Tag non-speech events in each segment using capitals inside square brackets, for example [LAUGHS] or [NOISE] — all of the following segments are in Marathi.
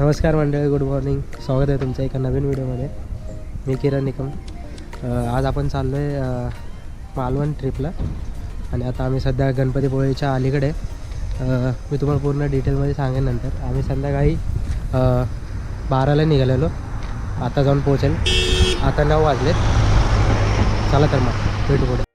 नमस्कार मंडळी गुड मॉर्निंग स्वागत आहे तुमचं एका नवीन व्हिडिओमध्ये. मी किरण निकम. आज आपण चाललो आहे मालवण ट्रिपला आणि आता आम्ही सध्या गणपतीपुळेच्या अलीकडे. मी तुम्हाला पूर्ण डिटेलमध्ये सांगेन नंतर. आम्ही संध्याकाळी बाराला निघालेलो. आता जाऊन पोहोचेल. आता नऊ वाजलेत. चला तर मग भेटू पुढे.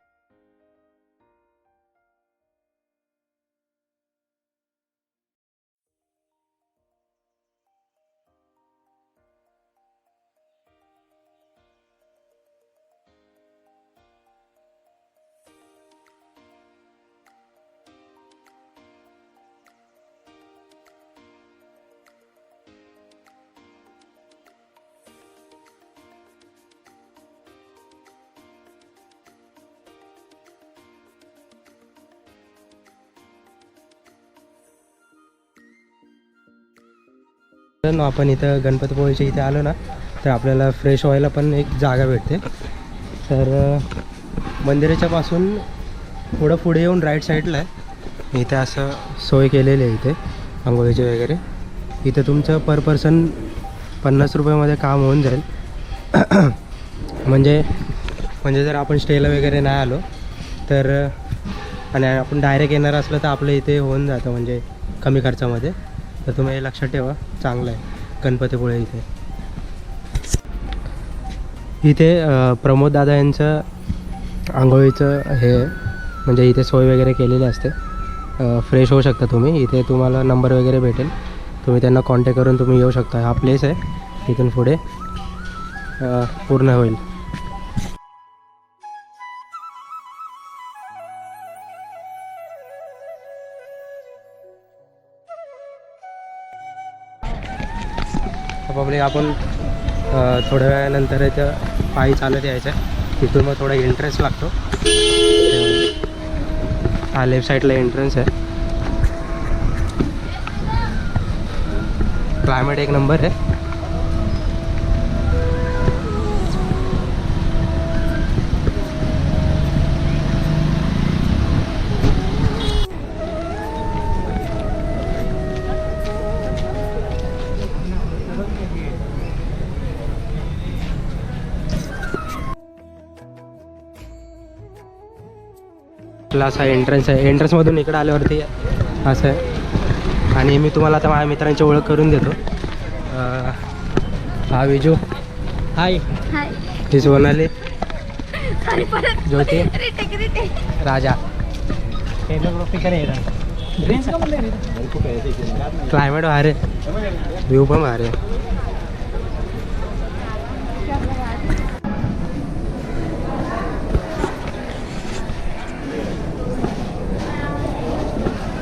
ना आपण इथं गणपतीपुळेच्या इथे आलो ना तर आपल्याला फ्रेश व्हायला पण एक जागा भेटते. तर मंदिराच्या पासून थोडं पुढे येऊन राईट साईडला आहे. इथे असं सोय केलेली आहे इथे आंघोळीची वगैरे. इथे तुमचं पर पर्सन पन्नास रुपयामध्ये काम होऊन जाईल. [CLEARS THROAT] म्हणजे म्हणजे जर आपण स्टेला वगैरे नाही आलो तर आणि आपण डायरेक्ट येणार असलं तर आपलं इथे होऊन जातं म्हणजे कमी खर्चामध्ये. तर तुम्ही हे लक्षात ठेवा. चांगलं आहे. गणपतीपुळे इथे. इथे प्रमोद दादा यांचं आंघोळीचं हे म्हणजे इथे सोय वगैरे केलेली असते. फ्रेश होऊ शकता तुम्ही. इथे तुम्हाला नंबर वगैरे भेटेल. तुम्ही त्यांना कॉन्टॅक्ट करून तुम्ही येऊ शकता. हा प्लेस आहे. इथून पुढे पूर्ण होईल. पब्लिक आपण थोड्या वेळानंतर इथं पायी चालत यायचं. आहे तिथून मग थोडा एंट्रन्स लागतो. हा लेफ्ट साईडला एंट्रन्स आहे. क्लायमेट एक नंबर आहे. क्लास हा एंट्रन्स आहे. एंट्रन्समधून इकडं आल्यावरती असं आहे. आणि मी तुम्हाला आता माझ्या मित्रांची ओळख करून देतो. अं, हा विजू. हाय हाय ही सोनाली आणि परत ज्योती. राजा. क्लायमेट भारी व्ह्यू पण भारी आहे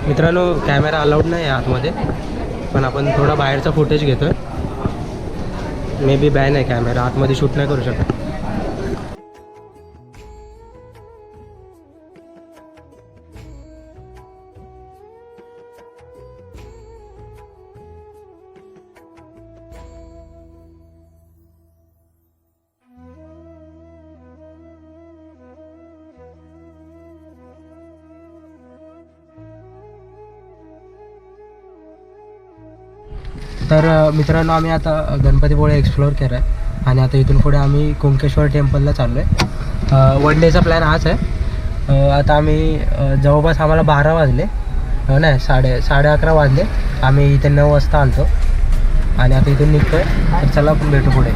मित्रांनो कॅमेरा अलाउड नाही आहे आतमध्ये पण आपण थोडा बाहेरचा फुटेज घेतोय. मे बी बॅन आहे कॅमेरा आतमध्ये शूट नाही करू शकत. तर मित्रांनो आम्ही आता गणपतीपुळे एक्सप्लोअर केलं आहे आणि आता इथून पुढे आम्ही कुंकेश्वर टेम्पलला चाललो आहे वन डेचा प्लॅन हाच आहे. आता आम्ही जवळपास आम्हाला बारा वाजले. हो नाही साडे साडे अकरा वाजले. आम्ही इथे नऊ वाजता आलतो. आणि आता इथून निघतो आहे तर चला आपण भेटू पुढे.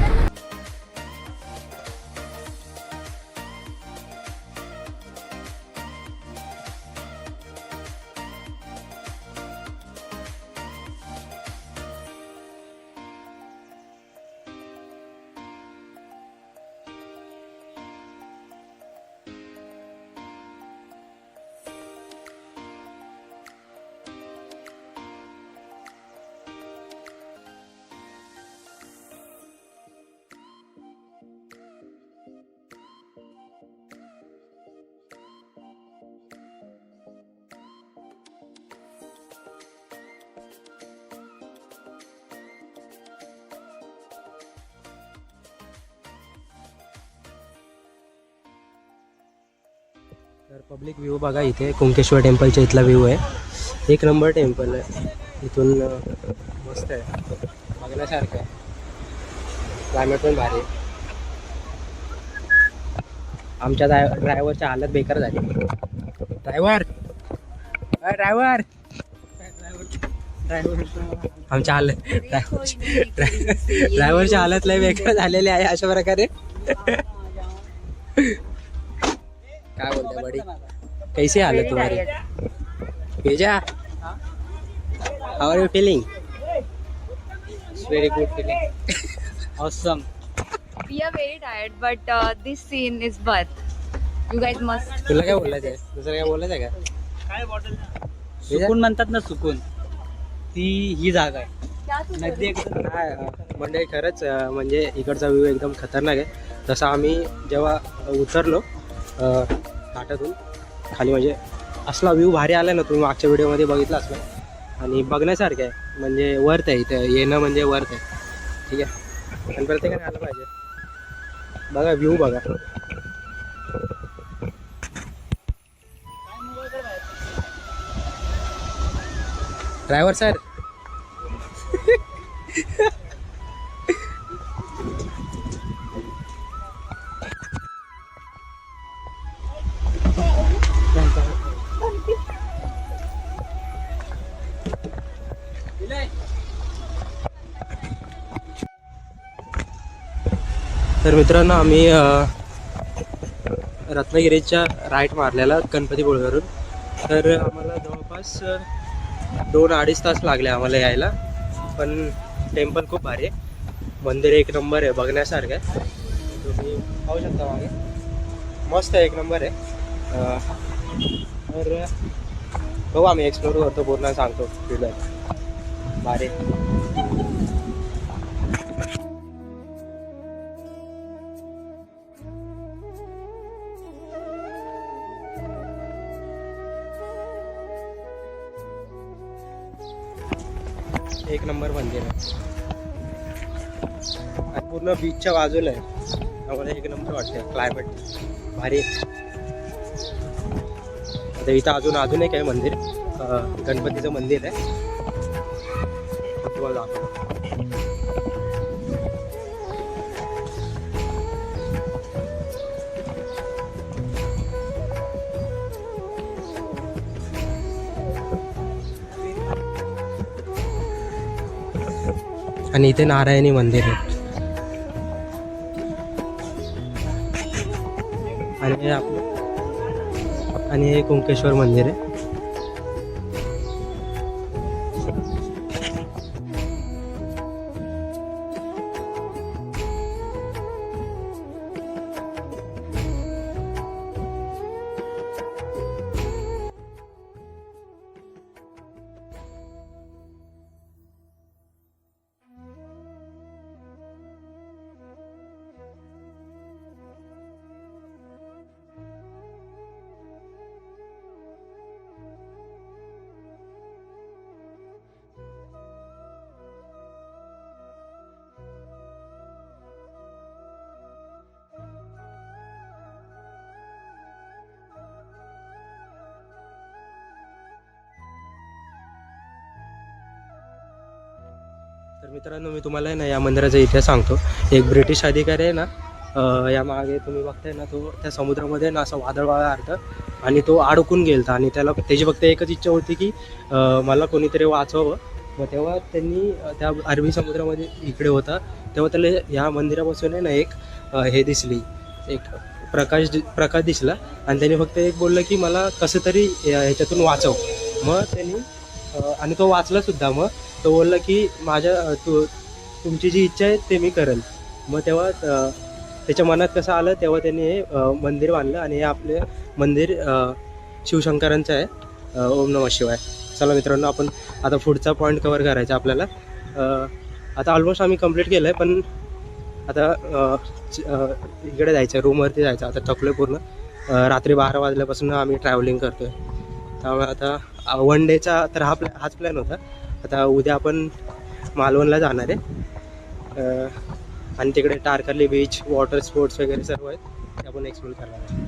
तर पब्लिक व्ह्यू बघा इथे कुंकेश्वर टेम्पलच्या इथला व्ह्यू आहे. एक नंबर टेम्पल आहे. इथून मस्त आहे. बघण्यासारखं आहे. क्लायमेट पण भारी आहे. आमच्या ड्राय ड्रायव्हरची हालत बेकार झाली. ड्रायव्हर! ड्रायव्हर! आमच्या हालत ड्रायव्हरच्या हालत लय बेकार झालेली आहे अशा प्रकारे. काय बोलते बडी? कैसी हालत तुम्हारी? भेजा? How are you feeling very good feeling awesome We are very tired, but uh, this scene is worth. You guys must. तुला काय बोलायचं आहे दुसरं काय बोलायचं आहे का? सुकून म्हणतात ना सुकून. ती ही जागा आहे. नदी एकदम काय अं, म्हणजे खरंच अं, म्हणजे इकडचा व्ह्यू एकदम खतरनाक आहे. तसं आम्ही जेव्हा उतरलो घाटातून खाली म्हणजे असला व्ह्यू भारी आला ना तुम्ही मागच्या व्हिडिओमध्ये बघितला असला आणि बघण्यासारखं आहे. म्हणजे वर्थ आहे इथं. येणं म्हणजे वर्थ आहे. ठीक आहे? आणि प्रत्येकाने आलं पाहिजे. बघा व्ह्यू बघा. ड्रायव्हर सर [LAUGHS] तर मित्रांनो आम्ही रत्नागिरीच्या राईट मारलेला गणपतीपुळेवरून तर आम्हाला जवळपास दोन अडीच तास लागले आम्हाला यायला. पण टेम्पल खूप भारी आहे. मंदिर एक नंबर आहे बघण्यासारखं आहे. तुम्ही पाहू शकता मागे. मस्त आहे एक नंबर आहे. तर बघू आम्ही एक्सप्लोर करतो पूर्ण सांगतो फीडबॅक भारी नंबर मंदिर आहे आणि पूर्ण बीचच्या बाजूला आहे. त्यामुळे एक नंबर वाटते क्लायमेट भारी. आता इथं अजून अजून एक आहे मंदिर. गणपतीचं मंदिर आहे. तुम्हाला दाखवतो. आणि इथे नारायणी मंदिर आहे. आणि हे आणि हे कुंकेश्वर मंदिर आहे. तर मित्रांनो मी तुम्हाला आहे ना या मंदिराचा इतिहास सांगतो. एक ब्रिटिश अधिकारी आहे ना अं, या मागे तुम्ही बघताय ना तो त्या समुद्रामध्ये ना असं वादळ वादळ आलं आणि तो अडकून गेलता आणि त्याला त्याची फक्त एकच इच्छा होती की मला कोणीतरी वाचवावं. मग तेव्हा त्यांनी त्या अरबी समुद्रामध्ये इकडे होता. तेव्हा त्याला या मंदिरापासून आहे ना एक हे दिसली. एक प्रकाश दि- प्रकाश दिसला आणि त्यांनी फक्त एक बोललं की मला कसं तरी या- ह्याच्यातून वाचव. मग त्यांनी आणि तो वाचला सुद्धा मग. तो बोलला की माझ्या तू तुमची जी इच्छा आहे ते मी करेल. मग तेव्हा त्याच्या मनात कसं आलं तेव्हा त्यांनी हे मंदिर बांधलं आणि हे आपले मंदिर शिवशंकरांचं आहे. ओम नमः शिवाय. चला मित्रांनो आपण आता पुढचा पॉईंट कवर करायचा आपल्याला. आता ऑलमोस्ट आम्ही कंप्लीट केलं आहे पण आता इकडे जायचं रूमवरती जायचं. आता थकलो पूर्ण. रात्री बारा वाजल्यापासून आम्ही ट्रॅव्हलिंग करतो आहे त्यामुळे आता वन डेचा तर हा प्लॅ हाच प्लॅन होता. आता उद्या आपण मालवणला जाणार आहे. आणि तिकडे टारकर्ली बीच वॉटर स्पोर्ट्स वगैरे सर्व आहेत. ते आपण एक्सप्लोर करणार आहे